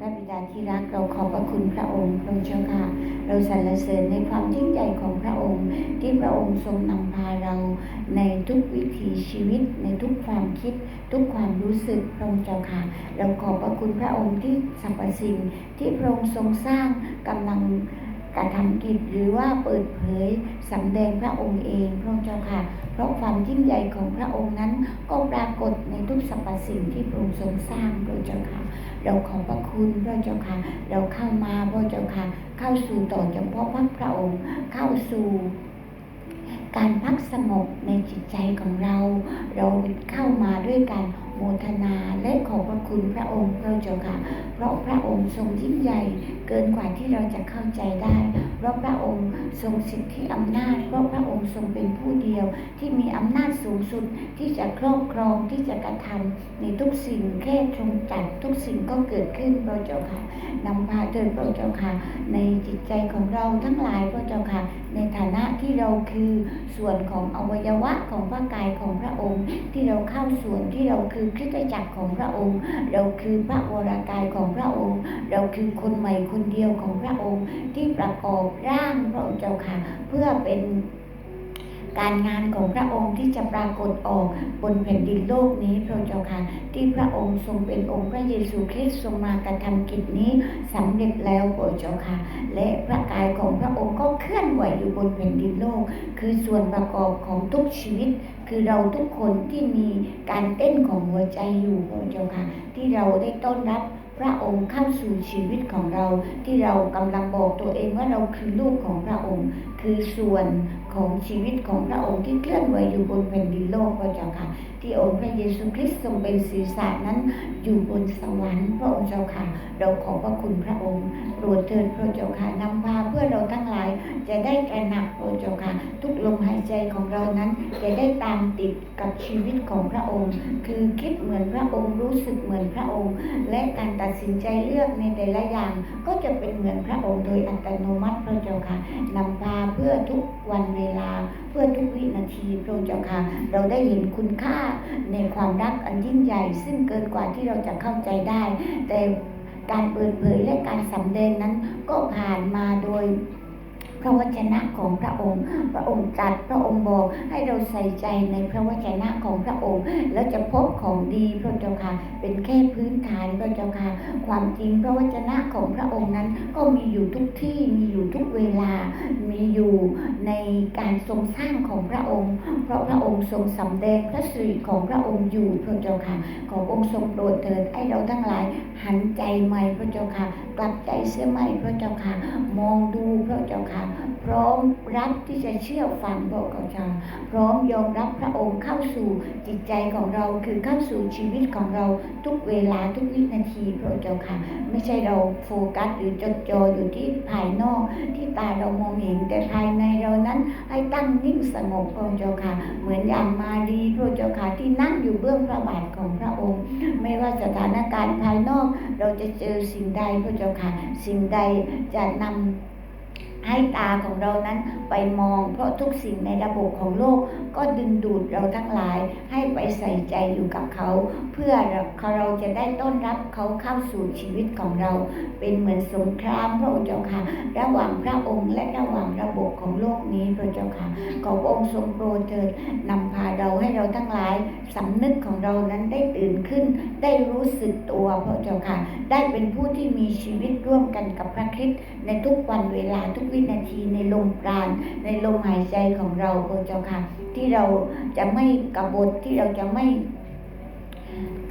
พระบิดาที่รักเราขอบพระคุณพระองค์พระเจ้าค่ะ เราสรรเสริญในความยิ่งใหญ่ของพระองค์ ที่พระองค์ทรงนำพาเราในทุกวิถีชีวิต ในทุกความคิด ทุกความรู้สึกพระองค์เจ้าค่ะ เราขอบพระคุณพระองค์ที่สรรพสิ่งที่พระองค์ทรงสร้างกำลังการทำกิจหรือว่าเปิดเผยสำแดงพระองค์เองพระองค์เจ้าค่ะ เพราะความยิ่งใหญ่ของพระองค์นั้นก็ปรากฏในทุกสรรพสิ่งที่พระองค์ทรงสร้างพระเจ้าค่ะ เราขอบพระคุณพระเจ้าค่ะเราเข้ามาพระเจ้าค่ะเข้าสู่ต่อจำเพาะพระพระองค์เข้าสู่การพักสงบในจิตใจของเรา เราเข้ามาด้วยการโมทนาและขอบพระคุณพระองค์พระเจ้าค่ะเพราะพระองค์ทรงยิ่งใหญ่เกินกว่าที่เราจะเข้าใจได้ เพราะพระองค์ทรงสิทธิอำนาจ เพราะพระองค์ทรงเป็นผู้เดียว ที่มีอำนาจสูงสุดที่จะครอบครองที่จะกระทำในทุกสิ่งแค่ทรงจัดทุกสิ่งก็เกิดขึ้นพระเจ้าค่ะนำพาเถิดพระเจ้าค่ะ ในจิตใจของเราทั้งหลายพระเจ้าค่ะ ในฐานะที่เราคือส่วนของอวัยวะของพระกายของพระองค์ ที่เราเข้าส่วนที่เราคือคริสตจักรของพระองค์ เราคือพระวรากายของพระองค์ เราคือคนใหม่คนเดียวของพระองค์ที่ประกอบร่างพระองค์เจ้าค่ะ เพื่อเป็นการงานของพระองค์ที่จะปรากฏออกบนแผ่นดินโลกนี้พระเจ้าค่ะที่พระองค์ทรงเป็นองค์พระเยซูคริสต์ทรงมากระทำกิจนี้สำเร็จแล้วพระเจ้าค่ะ และพระกายของพระองค์ก็เคลื่อนไหวอยู่บนแผ่นดินโลก คือส่วนประกอบของทุกชีวิต คือเราทุกคนที่มีการเต้นของหัวใจอยู่พระเจ้าค่ะ ที่เราได้ต้อนรับ พระองค์เข้าสู่ชีวิตของเราที่เรากำลังบอกตัวเองว่าเราคือลูกของพระองค์ คือส่วนของชีวิตของพระองค์ที่เคลื่อนไหวอยู่บนแผ่นดินโลกพระเจ้าค่ะ ที่องค์พระเยซูคริสต์ทรงเป็นศีรษะนั้น อยู่บนสวรรค์พระองค์เจ้าค่ะ เราขอพระคุณพระองค์โปรดเถิดพระเจ้าค่ะนำพาเพื่อเราทั้งหลายจะได้ตระหนักพระเจ้าค่ะ ทุกลมหายใจของเรานั้นจะได้ตามติดกับชีวิตของพระองค์ คือคิดเหมือนพระองค์รู้สึกเหมือนพระองค์ และการตัดสินใจเลือกในแต่ละอย่าง ก็จะเป็นเหมือนพระองค์โดยอัตโนมัติพระเจ้าค่ะนำพาเพื่อทุกวันเวลา เพื่อทุกวินาทีพระเจ้าค่ะ เราได้เห็นคุณค่าในความรักอันยิ่งใหญ่ ซึ่งเกินกว่าที่เราจะเข้าใจได้ แต่การเปิดเผยและการสำแดงนั้นก็ผ่านมาโดย ระวจนะของพระองค์ พระองค์ตรัดพระองค์บอกให้เราใส่ใจในพระวจนะของพระองค์ แล้วจะพบของดีพระเจ้าค่ะเป็นแค่พื้นฐานพระเจ้าค่ะความจริงพระวจนะของพระองค์นั้น ก็มีอยู่ทุกที่มีอยู่ทุกเวลา มีอยู่ในการทรงสร้างของพระองค์ เพราะพระองค์ทรงสำแดงพระสิริของพระองค์อยู่พระเจ้าค่ะขององค์ทรงโปรดเถิดให้เราทั้งหลายหันใจใหม่พระเจ้าค่ะกลับใจเสียใหม่พระเจ้าค่ะมองดูพระเจ้าค่ะ พร้อมรับที่จะเชื่อฟังพระเจ้าพร้อมยอมรับพระองค์เข้าสู่จิตใจของเราคือเข้าสู่ชีวิตของเราทุกเวลาทุกวินาทีพระเจ้าค่ะ ไม่ใช่เราโฟกัสหรือจดจ่ออยู่ที่ภายนอกที่ตาเรามองเห็นแต่ภายในเรานั้นให้ตั้งนิ่งสงบพระเจ้าค่ะ เหมือนอย่างมารีพระเจ้าค่ะที่นั่งอยู่เบื้องพระบาทของพระองค์ ไม่ว่าสถานการณ์ภายนอก เราจะเจอสิ่งใดพระเจ้าค่ะ สิ่งใดจะนำ ให้ตาของเรานั้นไปมอง เพราะทุกสิ่งในระบบของโลกก็ดึงดูดเราทั้งหลายให้ไปใส่ใจอยู่กับเขา เพื่อเราจะได้ต้อนรับเขาเข้าสู่ชีวิตของเรา เป็นเหมือนสงครามพระองค์เจ้าค่ะ ระหว่างพระองค์และระหว่างระบบของโลกนี้พระเจ้าค่ะขอพระองค์ทรงโปรดเถิดนำพาเราให้เราทั้งหลายสำนึกของเรานั้นได้ตื่นขึ้น ได้รู้สึกตัวพระเจ้าค่ะ ได้เป็นผู้ที่มีชีวิตร่วมกันกับพระคริสต์ในทุกวันเวลาทุกวินาทีในลมปราณในลมหายใจของเราพระเจ้าค่ะ ที่เราจะไม่กบฏที่เราจะไม่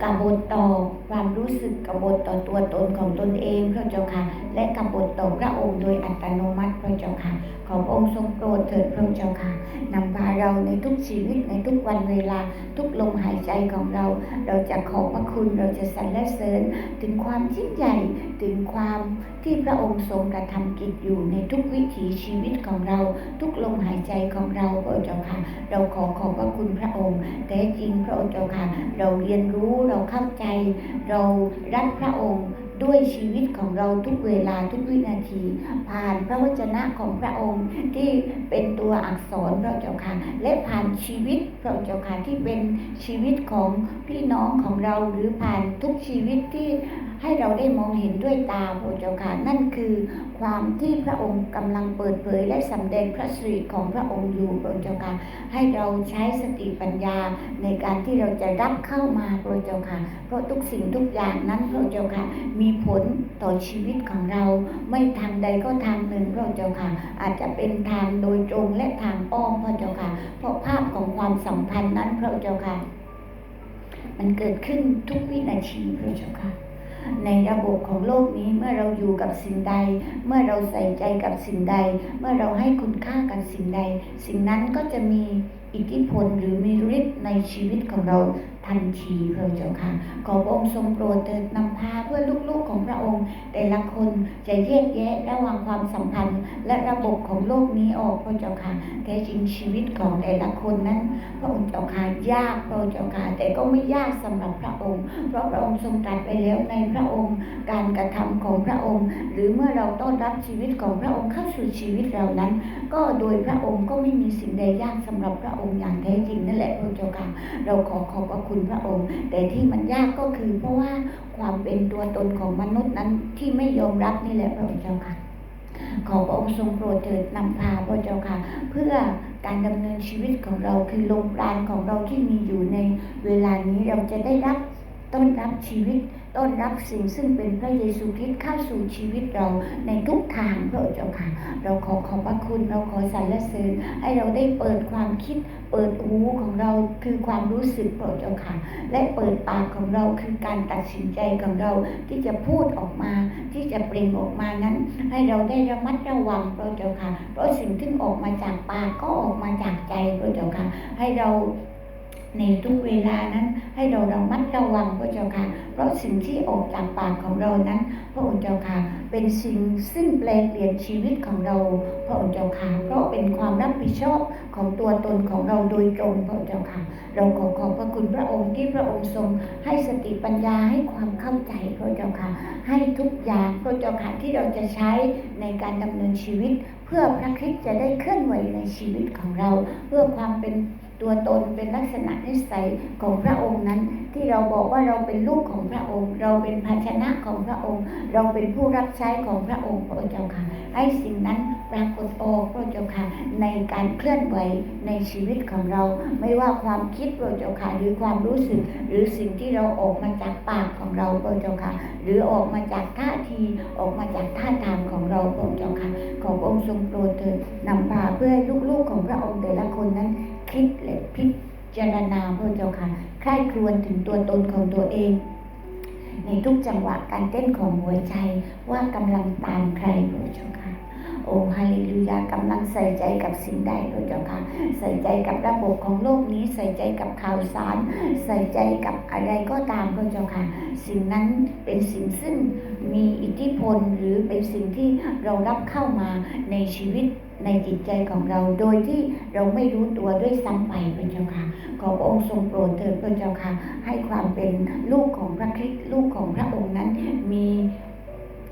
กบฏต่อความรู้สึกกบฏต่อตัวตนของตนเองพระเจ้าค่ะ และกบฏต่อพระองค์โดยอัตโนมัติพระเจ้าค่ะ ขอพระองค์ทรงโปรดเถิดพระเจ้าค่ะนำพาเราในทุกชีวิตในทุกวันเวลาทุกลมหายใจของเรา เราจะขอบพระคุณเราจะสรรเสริญถึงความยิ่งใหญ่ถึงความที่พระองค์ทรงกระทำกิจอยู่ในทุกวิถีชีวิตของเรา ทุกลมหายใจของเราพระเจ้าค่ะ เราขอขอบพระคุณพระองค์แต่จริงพระองค์เจ้าค่ะ เราเรียนรู้เราเข้าใจ เรารักพระองค์ ด้วยชีวิตของเราทุกเวลาทุกวินาที ผ่านพระวจนะของพระองค์ที่เป็นตัวอักษรพระเจ้าค่ะและผ่านชีวิตพระเจ้าค่ะที่เป็นชีวิตของพี่น้องของเราหรือผ่านทุกชีวิตที่ ให้เราได้มองเห็นด้วยตาพระเจ้าค่ะนั่นคือความที่พระองค์กำลังเปิดเผยและสำแดงพระสิริของพระองค์อยู่พระเจ้าค่ะให้เราใช้สติปัญญาในการที่เราจะรับเข้ามาพระเจ้าค่ะเพราะทุกสิ่งทุกอย่างนั้นพระเจ้าค่ะมีผลต่อชีวิตของเราไม่ทางใดก็ทางหนึ่งพระเจ้าค่ะอาจจะเป็นทางโดยตรงและทางอ้อมพระเจ้าค่ะเพราะภาพของความสัมพันธ์นั้นพระเจ้าค่ะ มันเกิดขึ้นทุกวินาทีพระเจ้าค่ะ ในระบบของโลกนี้เมื่อเราอยู่กับสิ่งใด เมื่อเราใส่ใจกับสิ่งใด เมื่อเราให้คุณค่ากับสิ่งใด สิ่งนั้นก็จะมีอิทธิพลหรือมีฤทธิ์ในชีวิตของเรา ทันทีพระเจ้าค่ะ ขอพระองค์ทรงโปรดเถิดนำพาเพื่อลูกๆของพระองค์ แต่ละคนจะแยกแยะระหว่างความสัมพันธ์ และระบบของโลกนี้ออกพระเจ้าค่ะแท้จริงชีวิตของแต่ละคนนั้น พระองค์เจ้าค่ะยากพระเจ้าค่ะแต่ก็ไม่ยากสำหรับพระองค์ เพราะพระองค์ทรงตรัสไปแล้วในพระองค์ การกระทำของพระองค์ หรือเมื่อเราต้อนรับชีวิตของพระองค์เข้าสู่ชีวิตเรานั้น ก็โดยพระองค์ก็ไม่มีสิ่งใดยากสำหรับพระองค์อย่างแท้จริงนั่นแหละพระเจ้าค่ะเราขอขอบพระคุณพระองค์ แต่ที่มันยากก็คือ เพราะว่าความเป็นตัวตนของมนุษย์นั้นที่ไม่ยอมรับนี่แหละพระเจ้าค่ะขอพระองค์ทรงโปรดเถิดนำพาพระเจ้าค่ะ เพื่อการดำเนินชีวิตของเราคือลมปราณของเราที่มีอยู่ในเวลานี้เราจะได้รับ ต้อนรับชีวิต ต้อนรับสิ่งซึ่งเป็นพระเยซูคริสต์เข้าสู่ชีวิตเราในทุกทางพระเจ้าค่ะ เราขอขอบพระคุณเราขอสรรเสริญให้เราได้เปิดความคิด เปิดหูของเราคือความรู้สึกพระเจ้าค่ะ และเปิดปากของเราคือการตัดสินใจของเราที่จะพูดออกมา ที่จะเปล่งออกมานั้น ให้เราได้ระมัดระวังพระเจ้าค่ะ เพราะสิ่งที่ออกมาจากปากก็ออกมาจากใจพระเจ้าค่ะ ให้เรา ในทุกเวลานั้น ให้เราระมัดระวังพระเจ้าค่ะ เพราะสิ่งที่ออกจากปากของเรานั้น พระองค์เจ้าค่ะ เป็นสิ่งซึ่งแปลเปลี่ยนชีวิตของเรา พระองค์เจ้าค่ะ เพราะเป็นความรับผิดชอบของตัวตนของเราโดยตรงพระองค์เจ้าค่ะ เราขอขอบพระคุณพระองค์ที่พระองค์ทรงให้สติปัญญาให้ความเข้าใจพระเจ้าค่ะ ให้ทุกอย่างพระเจ้าค่ะที่เราจะใช้ในการดำเนินชีวิต เพื่อพระคริสต์จะได้เคลื่อนไหวในชีวิตของเรา เพื่อความเป็น ตัวตนเป็นลักษณะนิสัยของพระองค์นั้น ที่เราบอกว่าเราเป็นลูกของพระองค์ เราเป็นภาชนะของพระองค์ เราเป็นผู้รับใช้ของพระองค์พระเจ้าค่ะ ให้สิ่งนั้นปรากฏออกพระเจ้าค่ะในการเคลื่อนไหวในชีวิตของเรา ไม่ว่าความคิดพระเจ้าค่ะหรือความรู้สึก หรือสิ่งที่เราออกมาจากปากของเราพระเจ้าค่ะหรือออกมาจากท่าทีออกมาจากท่าทางของเราพระเจ้าค่ะขอพระองค์ทรงโปรดเถิดนำพาเพื่อให้ลูกๆของพระองค์แต่ละคนนั้น คิดและพิจารณาพระเจ้าค่ะใคร่ครวญถึงตัวตนของตัวเอง ในทุกจังหวะการเต้นของหัวใจว่ากำลังตามใครพระเจ้าค่ะโอ้ฮาเลลูยากำลังใส่ใจกับสิ่งใดพระเจ้าค่ะ ใส่ใจกับระบบของโลกนี้ ใส่ใจกับข่าวสาร ใส่ใจกับอะไรก็ตามพระเจ้าค่ะ สิ่งนั้นเป็นสิ่งซึ่งมีอิทธิพลหรือเป็นสิ่งที่เรารับเข้ามาในชีวิต ในจิตใจของเราโดยที่เราไม่รู้ตัวด้วยซ้ำไปพระเจ้าค่ะ ขอพระองค์ทรงโปรดเถิดพระเจ้าค่ะ ให้ความเป็นลูกของพระคริสต์ลูกของพระองค์นั้น มี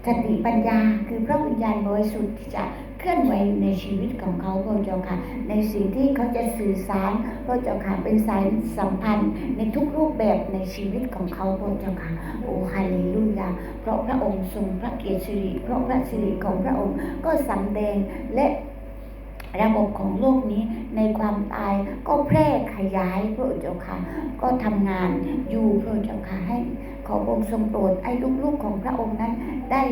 สติปัญญาคือพระวิญญาณบริสุทธิ์ที่จะเคลื่อนไหวในชีวิตของเขาพระเจ้าค่ะ ในสิ่งที่เขาจะสื่อสารพระเจ้าค่ะเป็นสายสัมพันธ์ในทุกรูปแบบในชีวิตของเขาพระเจ้าค่ะโอ้ฮาเลลูยาเพราะพระองค์ทรงพระเกียรติสิริเพราะพระสิริของพระองค์ก็สำแดงและ ระบบของโลกนี้ในความตายก็แพร่ขยายพระเจ้าค่ะ ก็ทำงานอยู่พระเจ้าค่ะให้ขอพระองค์ทรงโปรดให้ลูกๆของพระองค์นั้นได้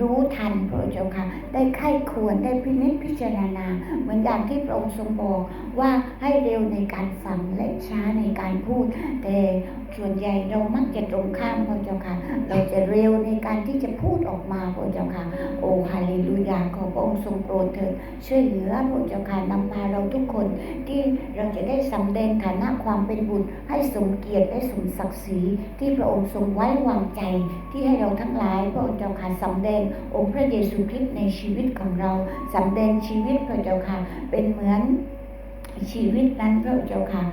รู้ทันพระเจ้าค่ะ ได้ไข้ควรได้พินิจพิจารณา เหมือนอย่างที่พระองค์ทรงบอกว่าให้เร็วในการฟังและช้าในการพูด แต่ส่วนใหญ่เรามักจะตรงข้ามพระเจ้าค่ะ เราจะเร็วในการที่จะพูดออกมาพระเจ้าค่ะ โอ้ฮาเลลูยา ค์ทรงโปรดเถิดช่วยเหลือพระเจ้าค่ะนำพาเราทุกคนที่เราจะได้สำแดงฐานะความเป็นบุญให้สมเกียรติและสมศักดิ์ศรีที่พระองค์ทรงไว้วางใจ ที่ให้เราทั้งหลายพระเจ้าค่ะสำแดงองค์พระเยซูคริสต์ในชีวิตของเราสำแดงชีวิตพระเจ้าค่ะเป็นเหมือนชีวิตนั้นพระเจ้าค่ะ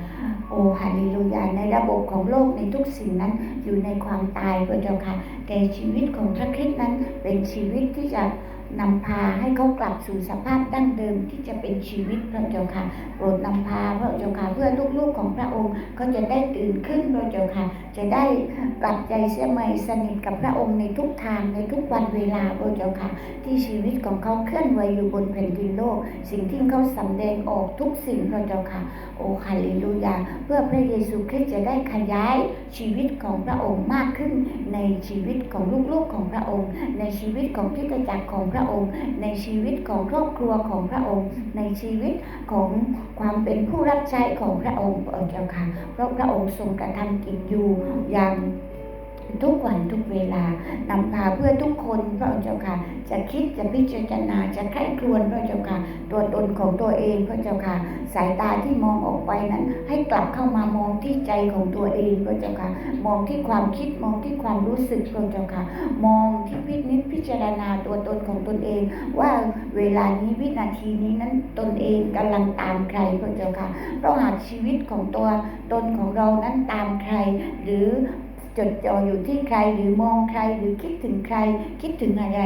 โอฮาเลลูยาในระบบของโลกในทุกสิ่งนั้นอยู่ในความตายพระเจ้าค่ะ แต่ชีวิตของพระคริสต์นั้นเป็นชีวิตที่จะ นำพาให้เขากลับสู่สภาพดั้งเดิมที่จะเป็นชีวิตพระเจ้าค่ะโปรดนำพาพระเจ้าค่ะเพื่อลูกๆของพระองค์เขาจะได้ตื่นขึ้นพระเจ้าค่ะ จะได้กลับใจเสียใหม่สนิทกับพระองค์ในทุกทางในทุกวันเวลาพระเจ้าค่ะ ที่ชีวิตของเขาเคลื่อนไหวอยู่บนแผ่นดินโลก สิ่งที่เขาสำแดงออกทุกสิ่งพระเจ้าค่ะ โอฮาเลลูยาเพื่อพระเยซูคริสต์จะได้ขยายชีวิตของพระองค์มากขึ้นในชีวิตของลูกๆของพระองค์ ในชีวิตของพิจจักรของพระองค์ ในชีวิตของครอบครัวของพระองค์ ในชีวิตของความเป็นผู้รับใช้ของพระองค์พระเจ้าค่ะเพราะพระองค์ทรงกระทำกิจอยู่อย่าง ทุกวันทุกเวลานำพาเพื่อทุกคนพระเจ้าค่ะ จะคิดจะพิจารณาจะใคร่ครวญพระเจ้าค่ะ ตัวตนของตัวเองพระเจ้าค่ะ สายตาที่มองออกไปนั้น ให้กลับเข้ามามองที่ใจของตัวเองพระเจ้าค่ะ มองที่ความคิดมองที่ความรู้สึกพระเจ้าค่ะ มองที่พินิจพิจารณาตัวตนของตนเอง ว่าเวลานี้วินาทีนี้นั้นตนเองกำลังตามใครพระเจ้าค่ะเพราะหากชีวิตของตัวตนของเรานั้นตามใคร หรือ จดจ่ออยู่ที่ใครหรือมองใครหรือคิดถึงใคร คิดถึงอะไร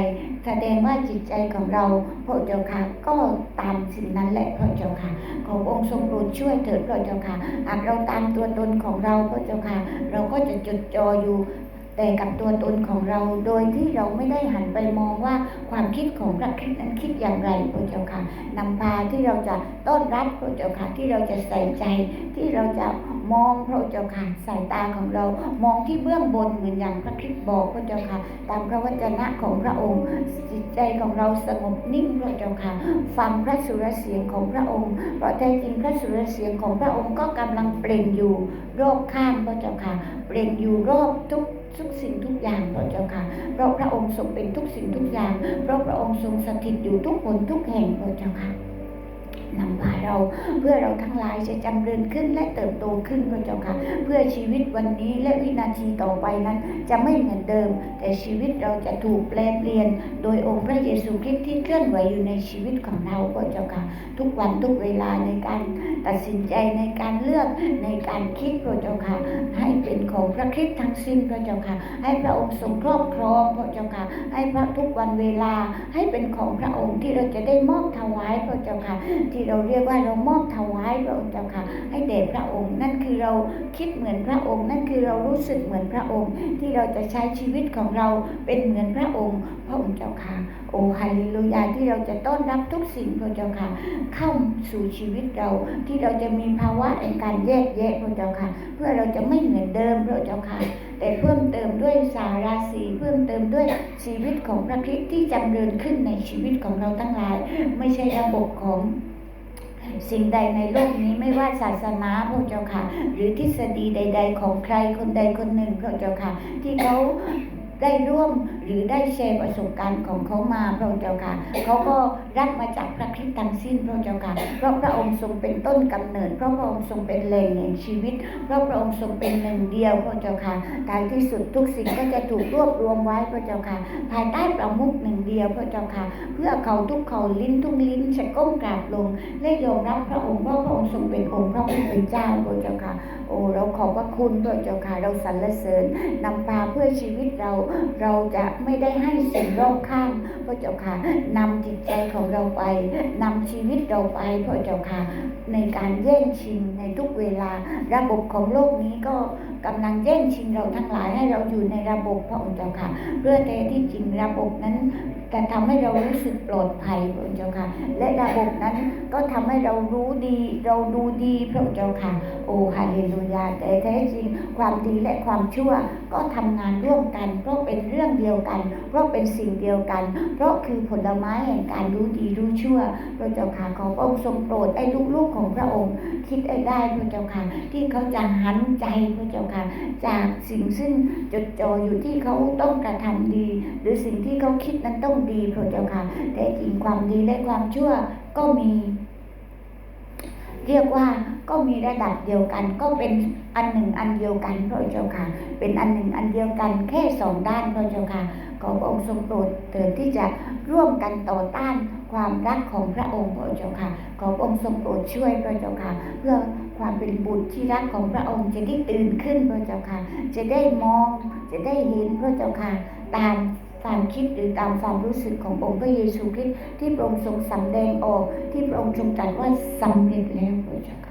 แสดงว่าจิตใจของเราพระเจ้าค่ะก็ตามสิ่งนั้นแหละพระเจ้าค่ะขอองค์ทรงโปรดช่วยเถิดพระเจ้าค่ะหากเราตามตัวตนของเราพระเจ้าค่ะ เราก็จะจดจ่ออยู่ แต่กับตัวตนของเราโดยที่เราไม่ได้หันไปมองว่าความคิดของพระคริสต์นั้นคิดอย่างไรพระเจ้าค่ะนำพาที่เราจะต้อนรับพระเจ้าค่ะที่เราจะใส่ใจ ที่เราจะมองพระเจ้าค่ะสายตาของเรามองที่เบื้องบนเหมือนอย่างพระคริสต์บอกพระเจ้าค่ะตามพระวจนะของพระองค์จิตใจของเราสงบนิ่งพระเจ้าค่ะฟังพระสุรเสียงของพระองค์เพราะแท้จริงพระสุรเสียงของพระองค์ก็กำลังเปล่งอยู่รอบข้างพระเจ้าค่ะเปล่งอยู่รอบทุก ทุกสิ่งทุกอย่างพระเจ้าค่ะ เพราะพระองค์ทรงเป็นทุกสิ่งทุกอย่าง เพราะพระองค์ทรงสถิตอยู่ทุกคนทุกแห่งพระเจ้าค่ะ นำพาเรา เพื่อเราทั้งหลายจะจำเริญขึ้นและเติบโตขึ้นพระเจ้าค่ะ เพื่อชีวิตวันนี้และวินาทีต่อไปนั้น จะไม่เหมือนเดิม แต่ชีวิตเราจะถูกแปลเปลี่ยน โดยองค์พระเยซูคริสต์ที่เคลื่อนไหวอยู่ในชีวิตของเราพระเจ้าค่ะ ทุกวันทุกเวลาในการตัดสินใจในการเลือกในการคิดพระเจ้าค่ะ ให้เป็นของพระคริสต์ทั้งสิ้นพระเจ้าค่ะ ให้พระองค์ทรงครอบครองพระเจ้าค่ะ ให้พระทุกวันเวลาให้เป็นของพระองค์ที่เราจะได้มอบถวายพระเจ้าค่ะที่เราเรียกว่าเรามอบถวายพระองค์เจ้าค่ะ ให้แด่พระองค์ นั่นคือเราคิดเหมือนพระองค์ นั่นคือเรารู้สึกเหมือนพระองค์ ที่เราจะใช้ชีวิตของเราเป็นเหมือนพระองค์ พระองค์เจ้าค่ะ โอ้ฮาเลลูยาที่เราจะต้อนรับทุกสิ่งพระเจ้าค่ะ เข้าสู่ชีวิตเราที่เราจะมีภาวะในการแยกแยะพระเจ้าค่ะ เพื่อเราจะไม่เหมือนเดิมพระเจ้าค่ะแต่เพิ่มเติมด้วยสาราสีเพิ่มเติมด้วยชีวิตของพระคริสต์ที่จำเริญขึ้นในชีวิตของเราทั้งหลาย ไม่ใช่ระบบของ สิ่งใดในโลกนี้ไม่ว่าศาสนาพระเจ้าค่ะ หรือทฤษฎีใด ๆ ของใครคนใดคนหนึ่งพระเจ้าค่ะ ที่เขาได้ร่วม รือได้แชร์ประสบการณ์ของเขามาพระเจ้าค่ะเขาก็รับมาจากพระคริสต์ทั้งสิ้นพระเจ้าค่ะเพราะพระองค์ทรงเป็นต้นกำเนิดเพราะพระองค์ทรงเป็นแหล่งแห่งชีวิต เพราะพระองค์ทรงเป็นหนึ่งเดียวพระเจ้าค่ะท้ายที่สุดทุกสิ่งก็จะถูกรวบรวมไว้พระเจ้าค่ะภายใต้ประมุขหนึ่งเดียวพระเจ้าค่ะ เพื่อเขาทุกเขาลิ้นทุกลิ้นจะก้มกราบลงและยอมรับพระองค์เพราะพระองค์ทรงเป็นองค์พระผู้เป็นเจ้าพระเจ้าค่ะ โอ้เราขอบพระคุณพระเจ้าค่ะเราสรรเสริญนำพาเพื่อชีวิตเราเราจะไม่ได้ให้สิ่งรอบข้างพระเจ้าค่ะนำจิตใจของเราไปนำชีวิตเราไปพระเจ้าค่ะ ในการแย่งชิงในทุกเวลา ระบบของโลกนี้ก็กำลังแย่งชิงเราทั้งหลายให้เราอยู่ในระบบพระองค์เจ้าค่ะ เพื่อแต่ที่จริงระบบนั้นแต่ทำให้เรารู้สึกปลอดภัยพระองค์เจ้าค่ะ และระบบนั้นก็ทำให้เรารู้ดี เราดูดีพระองค์เจ้าค่ะ โอ้ฮาเลลูยาแต่แท้จริงความดีและความชั่วก็ทำงานร่วมกัน เพราะเป็นเรื่องเดียวกัน เพราะเป็นสิ่งเดียวกัน เพราะคือผลไม้แห่งการรู้ดีรู้ชั่วพระเจ้าค่ะขอพระองค์ทรงโปรดไอ้ลูกๆของพระองค์ คิดได้ได้พระเจ้าค่ะที่เขาจะหันใจพระเจ้าค่ะจากสิ่งซึ่งจดจ่ออยู่ที่เขาต้องกระทำดี หรือสิ่งที่เขาคิดนั้นต้องดีพระเจ้าค่ะแต่จริงความดีและความชั่วก็มี เรียกว่าก็มีระดับเดียวกัน ก็เป็นอันหนึ่งอันเดียวกันพระเจ้าค่ะ เป็นอันหนึ่งอันเดียวกันแค่สองด้านพระเจ้าค่ะขอพระองค์ทรงโปรดเถิดที่จะร่วมกันต่อต้านความรักของพระองค์พระเจ้าค่ะขอพระองค์ทรงโปรดช่วยพระเจ้าค่ะ เพื่อความเป็นบุตรที่รักของพระองค์จะได้ตื่นขึ้นพระเจ้าค่ะ จะได้มองจะได้เห็นพระเจ้าค่ะตาม ความคิดหรือตามความรู้สึกขององค์พระเยซูคริสต์ที่พระองค์ทรงสำแดงออกที่พระองค์ทรงตรัสว่าสำเร็จแล้วพระเจ้าค่ะ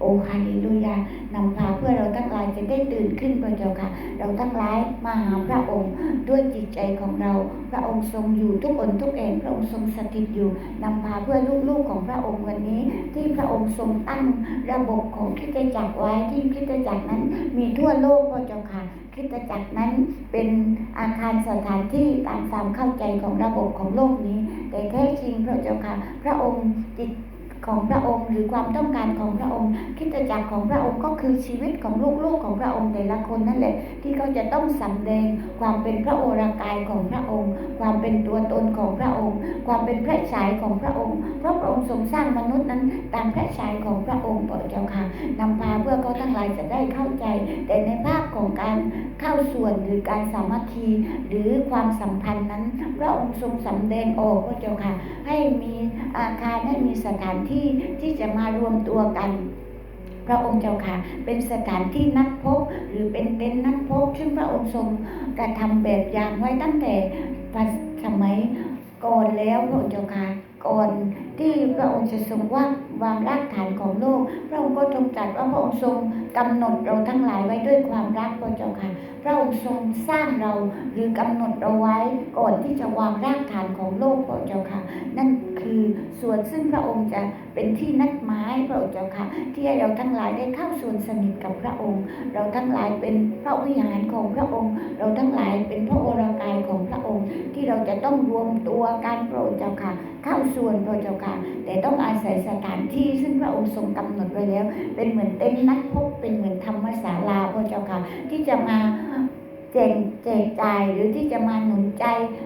โอ้ฮาเลลูยานำพาเพื่อเราทั้งหลายจะได้ตื่นขึ้นพระเจ้าค่ะ เราทั้งหลายมาหาพระองค์ด้วยจิตใจของเรา พระองค์ทรงอยู่ทุกอนทุกแห่งพระองค์ทรงสถิตอยู่นำพาเพื่อลูกๆของพระองค์วันนี้ ที่พระองค์ทรงตั้งระบบของคริสตจักรไว้ที่คริสตจักรนั้น มีทั่วโลกพระเจ้าค่ะคริสตจักรนั้นเป็นอาคารสถานที่ตามความเข้าใจของระบบของโลกนี้ แต่แท้จริงพระเจ้าค่ะ พระองค์จิต ของพระองค์ หรือความต้องการของพระองค์คริสตจักรของพระองค์ก็คือชีวิตของลูกๆของพระองค์แต่ละคนนั่นแหละที่เขาจะต้องสำแดงความเป็นพระโอรากายของพระองค์ ความเป็นตัวตนของพระองค์ ความเป็นพระฉายของพระองค์เพราะพระองค์ทรงสร้างมนุษย์นั้น ตามพระฉายของพระองค์พระเจ้าค่ะนำพาเพื่อเขาทั้งหลายจะได้เข้าใจ แต่ในภาพของการเข้าส่วนหรือการสามัคคีหรือความสัมพันธ์นั้น พระองค์ทรงสำแดงออกพระเจ้าค่ะ ให้มีอาคารให้มีสถานที่ที่จะมารวมตัวกันพระองค์เจ้าค่ะ เป็นสถานที่นัดพบหรือเป็นเต็นท์นัดพบ ซึ่งพระองค์ทรงกระทำแบบอย่างไว้ตั้งแต่สมัยก่อนแล้วพระองค์เจ้าค่ะ ก่อนที่พระองค์จะทรงว่างวางรากฐานของโลก พระองค์ก็ทรงตรัสว่าพระองค์ทรงกำหนดเราทั้งหลายไว้ด้วยความรักพระเจ้าค่ะพระองค์ทรงสร้างเราหรือกำหนดเราไว้ก่อนที่จะวางรากฐานของโลกพระเจ้าค่ะ นั่นคือส่วนซึ่งพระองค์จะเป็นที่นัดหมายพระองค์เจ้าค่ะ ที่ให้เราทั้งหลายได้เข้าส่วนสนิทกับพระองค์ เราทั้งหลายเป็นพระวิหารของพระองค์ เราทั้งหลายเป็นพระโอรากาย เราจะต้องรวมตัวกันพระองค์เจ้าค่ะ เข้าส่วนพระเจ้าค่ะ แต่ต้องอาศัยสถานที่ซึ่งพระองค์ทรงกำหนดไว้แล้ว เป็นเหมือนเต็นท์นัดพบเป็นเหมือนธรรมศาลาพระเจ้าค่ะ ที่จะมาแจกแจกจ่ายหรือที่จะมาหนุนใจ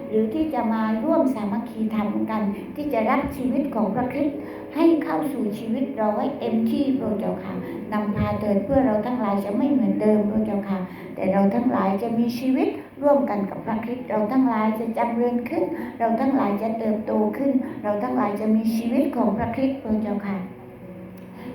หรือที่จะมาร่วมสามัคคีธรรมกัน ที่จะรับชีวิตของพระคริสต์ให้เข้าสู่ชีวิตเราให้เต็มที่พระเจ้าค่ะนำพาเดินเพื่อเราทั้งหลายจะไม่เหมือนเดิมพระเจ้าค่ะ แต่เราทั้งหลายจะมีชีวิต ร่วมกันกับพระคริสต์เราทั้งหลายจะจำเริญขึ้น เราทั้งหลายจะเติบโตขึ้น เราทั้งหลายจะมีชีวิตของพระคริสต์พระเจ้าค่ะ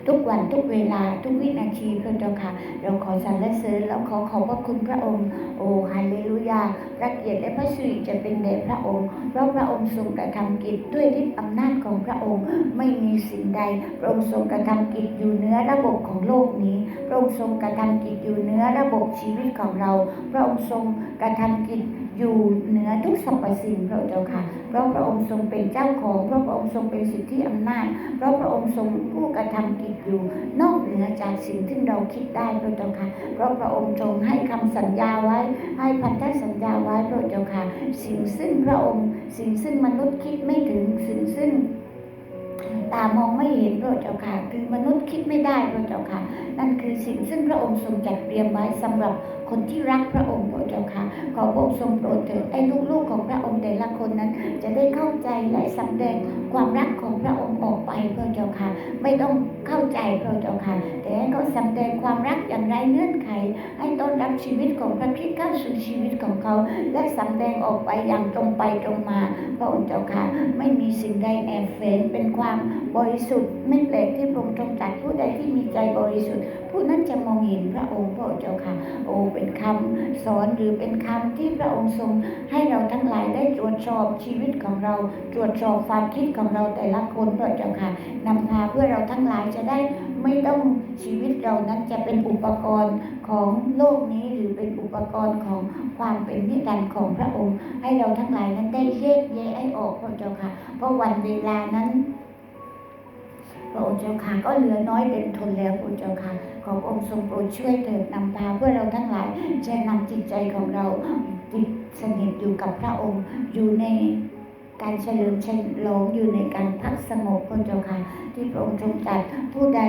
ทุกวันทุกเวลาทุกวินาทีพระเจ้าค่ะเราขอสรรเสริญแล้วขอขอบพระคุณพระองค์ โอ้ฮาเลลูยาพระเกียรติและพระสิริจะเป็นแด่พระองค์เพราะพระองค์ทรงกระทำกิจด้วยฤทธิ์อำนาจของพระองค์ ไม่มีสิ่งใดพระองค์ทรงกระทำกิจอยู่เนื้อระบบของโลกนี้พระองค์ทรงกระทำกิจอยู่เนื้อระบบชีวิตของเรา พระองค์ทรงกระทำกิจ อยู่เหนือทุกสรรพสิ่งพระเจ้าค่ะ เพราะพระองค์ทรงเป็นเจ้าของ เพราะพระองค์ทรงเป็นสิทธิอำนาจ เพราะพระองค์ทรงผู้กระทำกิจอยู่ นอกเหนือจากสิ่งที่เราคิดได้พระเจ้าค่ะ เพราะพระองค์ทรงให้คำสัญญาไว้ ให้พันธสัญญาไว้พระเจ้าค่ะ สิ่งซึ่งพระองค์ สิ่งซึ่งมนุษย์คิดไม่ถึง สิ่งซึ่งตามองไม่เห็นพระเจ้าค่ะ คือมนุษย์คิดไม่ได้พระเจ้าค่ะ นั่นคือสิ่งซึ่งพระองค์ทรงจัดเตรียมไว้สำหรับ คนที่รักพระองค์พระเจ้าค่ะขอพระองค์ทรงโปรดเถิดไอ้ลูกๆของพระองค์แต่ละคนนั้น จะได้เข้าใจและสำแดงความรักของพระองค์ออกไปพระเจ้าค่ะ ไม่ต้องเข้าใจพระเจ้าค่ะ แต่ให้เขาสำแดงความรักอย่างไรเงื่อนไข ให้ต้อนรับชีวิตของพระคริสต์เข้าสู่ชีวิตของเขา และสำแดงออกไปอย่างตรงไปตรงมา พระองค์เจ้าค่ะ ไม่มีสิ่งใดแอบแฝงเป็นความบริสุทธิ์ไม่แปลกที่พระองค์ทรงตรัสผู้ใดที่มีใจบริสุทธิ์ ผู้นั้นจะมองเห็นพระองค์พระเจ้าค่ะ โอ้เป็นคำสอนหรือเป็นคำที่พระองค์ทรง ให้เราทั้งหลายได้ตรวจสอบชีวิตของเรา ตรวจสอบความคิดของเราแต่ละคนพระเจ้าค่ะนำพาเพื่อเราทั้งหลายจะได้ไม่ต้องชีวิตเรานั้นจะเป็นอุปกรณ์ของโลกนี้หรือเป็นอุปกรณ์ของความเป็นนิรันดร์ของพระองค์ ให้เราทั้งหลายนั้นได้แยกแยะให้ออกพระเจ้าค่ะ เพราะวันเวลานั้น พระองค์เจ้าค่ะก็เหลือน้อยเต็มทนแล้วพระเจ้าค่ะขอองค์ทรงโปรดช่วยเถิดนำพาเพื่อเราทั้งหลายจะนำจิตใจของเราติดสนิทอยู่กับพระองค์อยู่ในการเฉลิมฉลองอยู่ในการพักสงบพระเจ้าค่ะที่พระองค์ทรงตรัสผู้ใด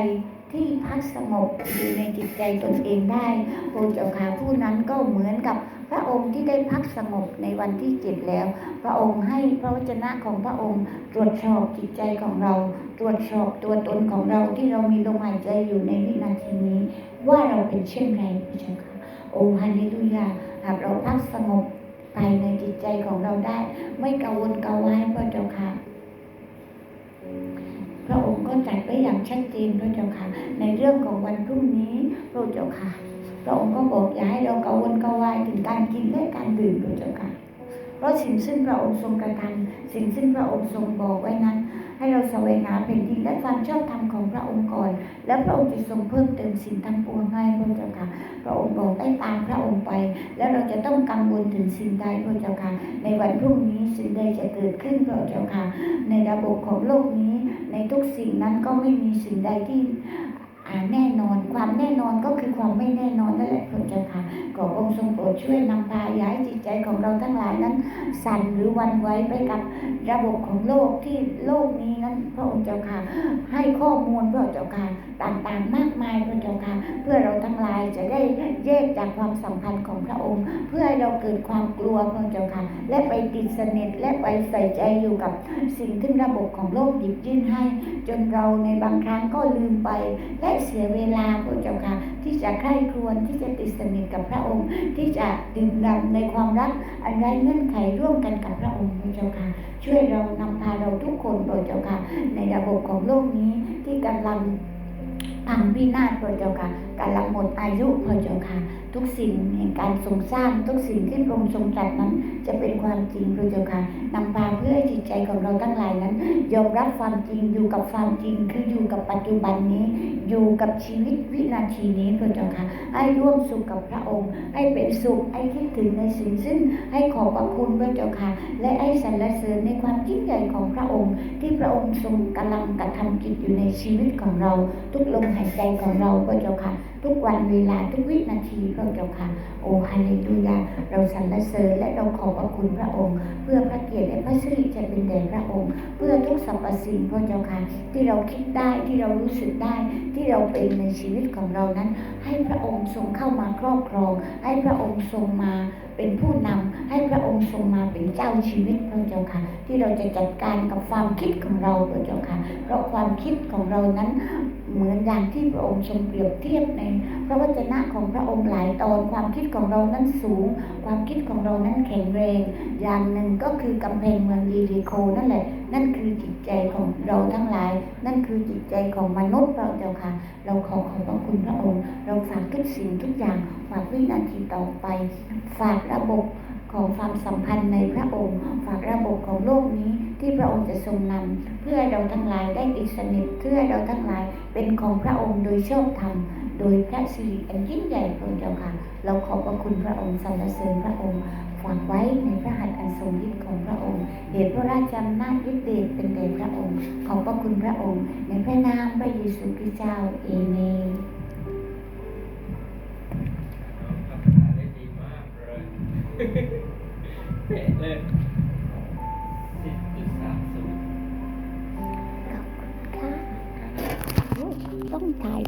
ที่พักสงบอยู่ในจิตใจตนเองได้พระเจ้าค่ะผู้นั้นก็เหมือนกับ พระองค์ที่ได้พักสงบในวันที่เจ็ดแล้ว พระองค์ให้พระวจนะของพระองค์ตรวจสอบจิตใจของเรา ตรวจสอบตัวตนของเราที่เรามีลมหายใจอยู่ในวินาทีนี้ ว่าเราเป็นเช่นไรพระเจ้าค่ะโอ้ฮาเลลูยาหากเราพักสงบภายในจิตใจของเราได้ ไม่กังวลกังวายพระเจ้าค่ะพระองค์ก็จัดไว้อย่างชัดเจนพระเจ้าค่ะในเรื่องของวันพรุ่งนี้พระเจ้าค่ะ พระองค์ก็บอกอย่าให้เรากังวลกังวายถึงการกินและการดื่มพระเจ้าค่ะเพราะสิ่งซึ่งพระองค์ทรงกระทำสิ่งซึ่งพระองค์ทรงบอกไว้นั้น ให้เราแสวงหาแผ่นดินและความชอบธรรมของพระองค์ก่อน แล้วพระองค์จะทรงเพิ่มเติมสิ่งทั้งปวงให้พระเจ้าค่ะพระองค์บอกได้ตามพระองค์ไป แล้วเราจะต้องกังวลถึงสิ่งใดพระเจ้าค่ะในวันพรุ่งนี้สิ่งใดจะเกิดขึ้นพระเจ้าค่ะในระบบของโลกนี้ ในทุกสิ่งนั้นก็ไม่มีสิ่งใดที่าแน่นอน ความแน่นอนก็คือความไม่แน่นอนนั่นแหละพระเจ้าค่ะขอองค์ทรงโปรดช่วยนำพาย้ายจิตใจของเราทั้งหลายนั้น สั่นหรือวันไว้ไปกับระบบของโลกที่โลกนี้นั้น พระองค์เจ้าค่ะ ให้ข้อมูลพระเจ้าค่ะต่างๆ มากมายพระเจ้าค่ะ เพื่อเราทั้งหลายจะได้แยกจากความสัมพันธ์ของพระองค์ เพื่อให้เราเกิดความกลัวพระเจ้าค่ะ และไปติดสนิทและไปใส่ใจอยู่กับสิ่งที่ระบบของโลกหยิบยื่นให้ จนเราในบางครั้งก็ลืมไปและเสียเวลาพระเจ้าค่ะที่จะใคร่ครวญที่จะติดสนิทกับพระองค์ ที่จะดื่มด่ำในความรักอันไร้เงื่อนไขร่วมกันกับพระองค์พระเจ้าค่ะช่วยเรานำพาเราทุกคนพระเจ้าค่ะในระบบของโลกนี้ที่กำลังพังพินาศพระเจ้าค่ะกำลังหมดอายุพระเจ้าค่ะ ทุกสิ่งแห่งการทรงสร้างทุกสิ่งที่พระองค์ทรงตรัสนั้น จะเป็นความจริงพระเจ้าค่ะนำพาเพื่อจิตใจของเราทั้งหลายนั้น ยอมรับความจริงอยู่กับความจริงคืออยู่กับปัจจุบันนี้ อยู่กับชีวิตวินาทีนี้พระเจ้าค่ะให้ร่วมสุขกับพระองค์ ให้เป็นสุขให้คิดถึงในสิ่งซึ่งให้ขอบพระคุณพระเจ้าค่ะและให้สรรเสริญในความยิ่งใหญ่ของพระองค์ ที่พระองค์ทรงกำลังกระทำกิจอยู่ในชีวิตของเรา ทุกลมหายใจของเราพระเจ้าค่ะ ทุกวันเวลาทุกวินาทีพระเจ้าค่ะ โอ้ฮาเลลูยา เราสรรเสริญและเราขอบพระคุณพระองค์ เพื่อพระเกียรติและพระสิริจะเป็นแด่พระองค์ เพื่อทุกสรรพสิ่งพระเจ้าค่ะ ที่เราคิดได้ที่เรารู้สึกได้ที่เราเป็นในชีวิตของเรานั้น ให้พระองค์ทรงเข้ามาครอบครอง ให้พระองค์ทรงมาเป็นผู้นำให้พระองค์ทรงมาเป็นเจ้าชีวิตพระเจ้าค่ะ ที่เราจะจัดการกับความคิดของเราพระเจ้าค่ะ เพราะความคิดของเรานั้น เหมือนอย่างที่พระองค์ทรงเปรียบเทียบในพระวจนะของพระองค์หลายตอนความคิดของเรานั้นสูง ความคิดของเรานั้นแข็งแรง อย่างหนึ่งก็คือกำแพงเมืองยีริโคนั่นแหละ นั่นคือจิตใจของเราทั้งหลาย นั่นคือจิตใจของมนุษย์เราเจ้าค่ะ เราขอขอบพระคุณพระองค์ เราฝากทุกสิ่งทุกอย่างฝากวินาทีต่อไปฝากระบบ ของความสัมพันธ์ในพระองค์ฝากระบบของโลกนี้ที่พระองค์จะทรงนำเพื่อเราทั้งหลายได้ติดสนิทเพื่อเราทั้งหลายเป็นของพระองค์โดยชอบธรรมโดยพระสิริอันยิ่งใหญ่พระเจ้าค่ะเราขอบพระคุณพระองค์สรรเสริญพระองค์ฝากไว้ในพระหัตถ์อันทรงฤทธิ์ของพระองค์เหตุพระราชอำนาจฤทธิ์เดชเป็นแด่พระองค์ ขอบพระคุณพระองค์ ในพระนามพระเยซูคริสต์เจ้าเอเมน เลยสิบสามศูนย์ ต้องถ่าย